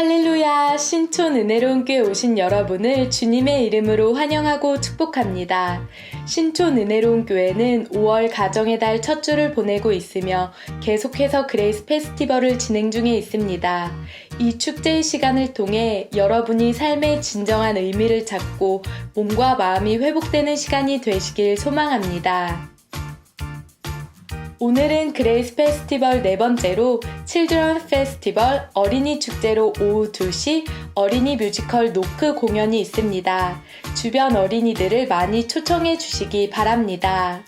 할렐루야! 신촌 은혜로운 교회 오신 여러분을 주님의 이름으로 환영하고 축복합니다. 신촌 은혜로운 교회는 5월 가정의 달 첫 주를 보내고 있으며 계속해서 그레이스 페스티벌을 진행 중에 있습니다. 이 축제의 시간을 통해 여러분이 삶의 진정한 의미를 찾고 몸과 마음이 회복되는 시간이 되시길 소망합니다. 오늘은 그레이스 페스티벌 네 번째로 칠드런 페스티벌 어린이 축제로 오후 2시 어린이 뮤지컬 노크 공연이 있습니다. 주변 어린이들을 많이 초청해 주시기 바랍니다.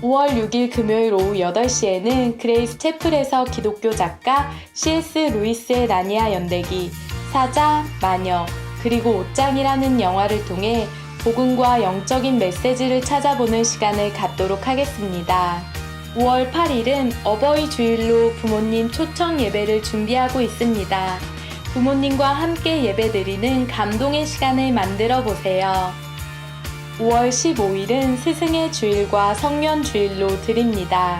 5월 6일 금요일 오후 8시에는 그레이스 채플에서 기독교 작가 C.S. 루이스의 나니아 연대기, 사자, 마녀, 그리고 옷장이라는 영화를 통해 복음과 영적인 메시지를 찾아보는 시간을 갖도록 하겠습니다. 5월 8일은 어버이 주일로 부모님 초청 예배를 준비하고 있습니다. 부모님과 함께 예배드리는 감동의 시간을 만들어 보세요. 5월 15일은 스승의 주일과 성년 주일로 드립니다.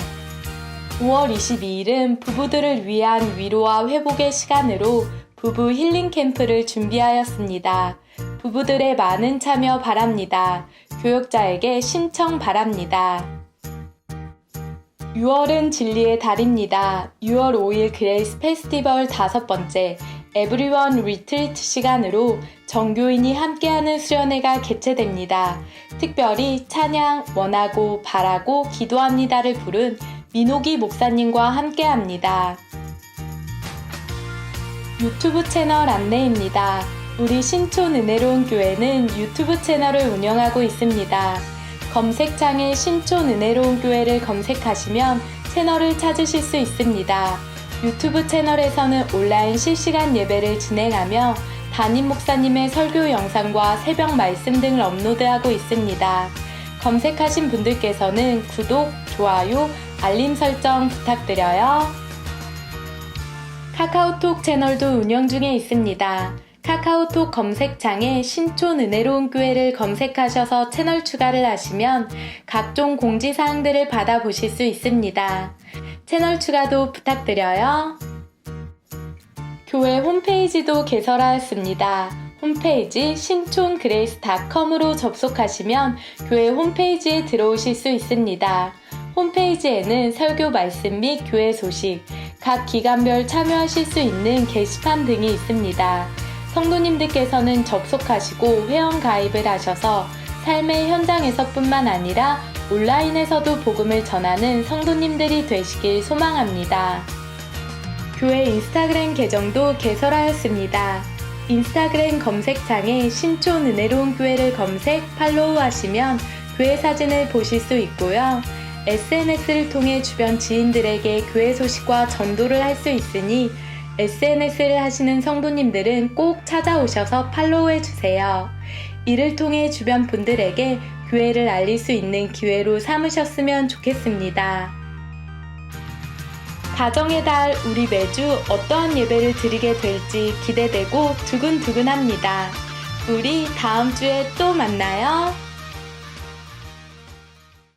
5월 22일은 부부들을 위한 위로와 회복의 시간으로 부부 힐링 캠프를 준비하였습니다. 부부들의 많은 참여 바랍니다. 교역자에게 신청 바랍니다. 6월은 진리의 달입니다. 6월 5일 그레이스 페스티벌 다섯 번째 에브리원 리트리트 시간으로 정교인이 함께하는 수련회가 개최됩니다. 특별히 찬양, 원하고, 바라고, 기도합니다를 부른 민호기 목사님과 함께합니다. 유튜브 채널 안내입니다. 우리 신촌 은혜로운 교회는 유튜브 채널을 운영하고 있습니다. 검색창에 신촌 은혜로운 교회를 검색하시면 채널을 찾으실 수 있습니다. 유튜브 채널에서는 온라인 실시간 예배를 진행하며 담임 목사님의 설교 영상과 새벽 말씀 등을 업로드하고 있습니다. 검색하신 분들께서는 구독, 좋아요, 알림 설정 부탁드려요. 카카오톡 채널도 운영 중에 있습니다. 카카오톡 검색창에 신촌 은혜로운 교회를 검색하셔서 채널 추가를 하시면 각종 공지사항들을 받아보실 수 있습니다. 채널 추가도 부탁드려요. 교회 홈페이지도 개설하였습니다. 홈페이지 신촌그레이스닷컴으로 접속하시면 교회 홈페이지에 들어오실 수 있습니다. 홈페이지에는 설교 말씀 및 교회 소식, 각 기간별 참여하실 수 있는 게시판 등이 있습니다. 성도님들께서는 접속하시고 회원 가입을 하셔서 삶의 현장에서뿐만 아니라 온라인에서도 복음을 전하는 성도님들이 되시길 소망합니다. 교회 인스타그램 계정도 개설하였습니다. 인스타그램 검색창에 신촌 은혜로운 교회를 검색, 팔로우 하시면 교회 사진을 보실 수 있고요. SNS를 통해 주변 지인들에게 교회 소식과 전도를 할 수 있으니 SNS를 하시는 성도님들은 꼭 찾아오셔서 팔로우해 주세요. 이를 통해 주변 분들에게 교회를 알릴 수 있는 기회로 삼으셨으면 좋겠습니다. 가정의 달 우리 매주 어떠한 예배를 드리게 될지 기대되고 두근두근합니다. 우리 다음 주에 또 만나요.